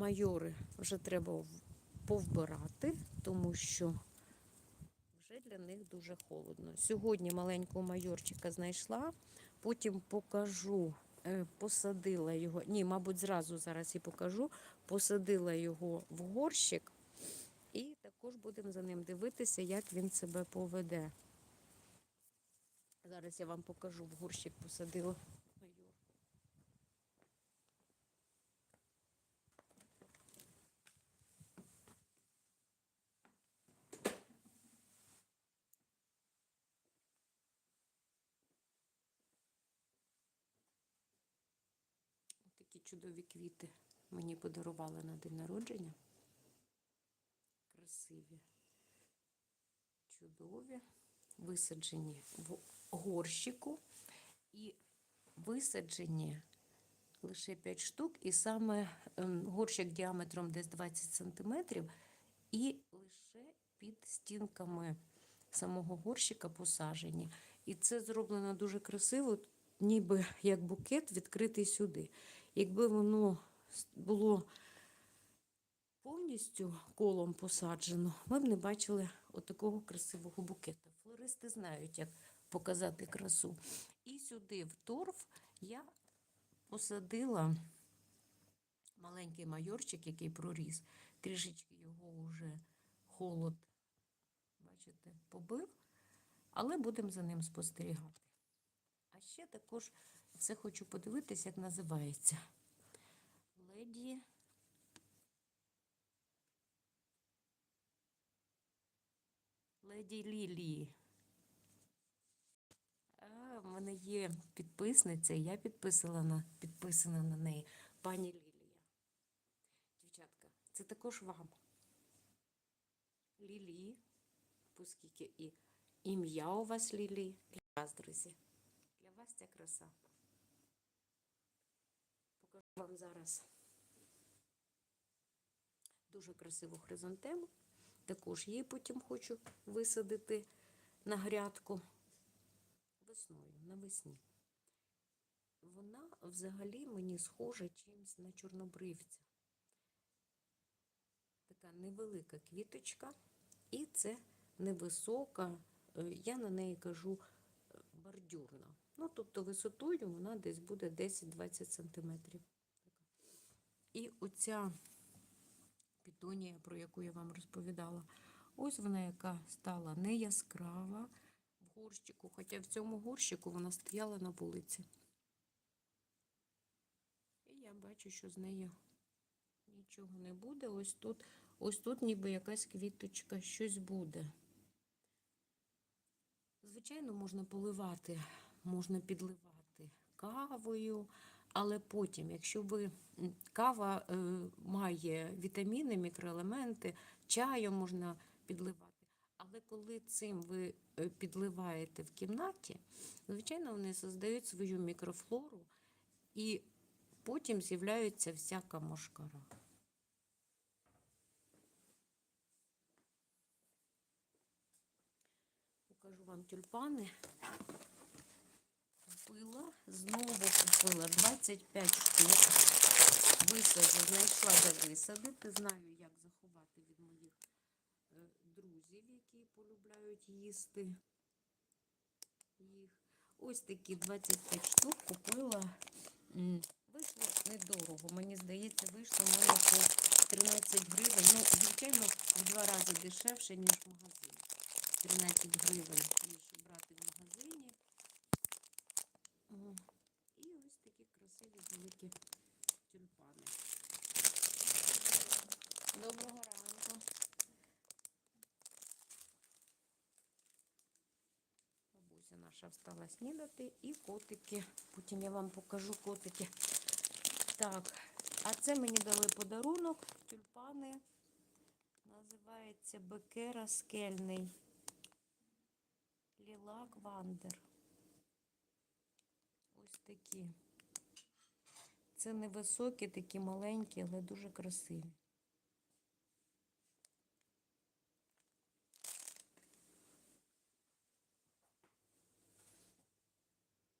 майори вже треба повбирати, тому що вже для них дуже холодно. Сьогодні маленького майорчика знайшла, потім покажу, е, посадила його. Ні, мабуть, зразу зараз і покажу. Посадила його в горщик, і також будемо за ним дивитися, як він себе поведе. Зараз я вам покажу в горщик посадила майор. Такі чудові квіти мені подарували на день народження. Красиві, чудові, висаджені в горщику і висаджені лише 5 штук, і саме ем, горщик діаметром десь 20 см, і лише під стінками самого горщика посажені. І це зроблено дуже красиво, ніби як букет відкритий сюди. Якби воно було повністю колом посаджено, ми б не бачили отакого красивого букета. Флористи знають, як показати красу. І сюди в торф я посадила маленький майорчик, який проріс. Трішечки його вже холод, бачите, побив, але будемо за ним спостерігати. А ще також це хочу подивитися, як називається. Леді. Леді Лілії. В мене є підписниця, я підписала на, підписана на неї. Пані Лілія. Дівчатка, це також вам. Лілі, оскільки і ім'я у вас Лілі. Для вас, друзі. Вас ця краса. Покажу вам зараз дуже красиву хризантему. Також її потім хочу висадити на грядку весною, навесні. Вона взагалі мені схожа чимось на чорнобривця. Така невелика квіточка, і це невисока, е, я на неї кажу е, бордюрна. Ну, тобто висотою вона десь буде 10-20 см. І оця пітонія, про яку я вам розповідала, ось вона яка стала не яскрава в горщику, хоча в цьому горщику вона стояла на вулиці. І я бачу, що з нею нічого не буде. Ось тут, ось тут ніби якась квіточка, щось буде. Звичайно, можна поливати, можна підливати кавою, але потім, якщо ви кава е, має вітаміни, мікроелементи, чаєм можна підливати. Але коли цим ви е, підливаєте в кімнаті, звичайно, вони создають свою мікрофлору і потім з'являється всяка мошкара. Покажу вам тюльпани. Знову купила 25 штук. Висаджу, знайшла де висадити. Знаю, як заховати від моїх е, друзів, які полюбляють їсти їх. Ось такі 25 штук купила. Вийшло недорого. Мені здається, вийшло в по 13 гривень. Ну, звичайно, в два рази дешевше, ніж в магазині. 13 гривень, ніж брати в магазині. О, І ось такі великі тюльпани. Доброго ранку. Бабуся наша встала снідати і котики. Потім я вам покажу котики. Так, а це мені дали подарунок. Тюльпани. Називається Бекера скельний. Лілак Вандер. Ось такі. Це невисокі, такі маленькі, але дуже красиві.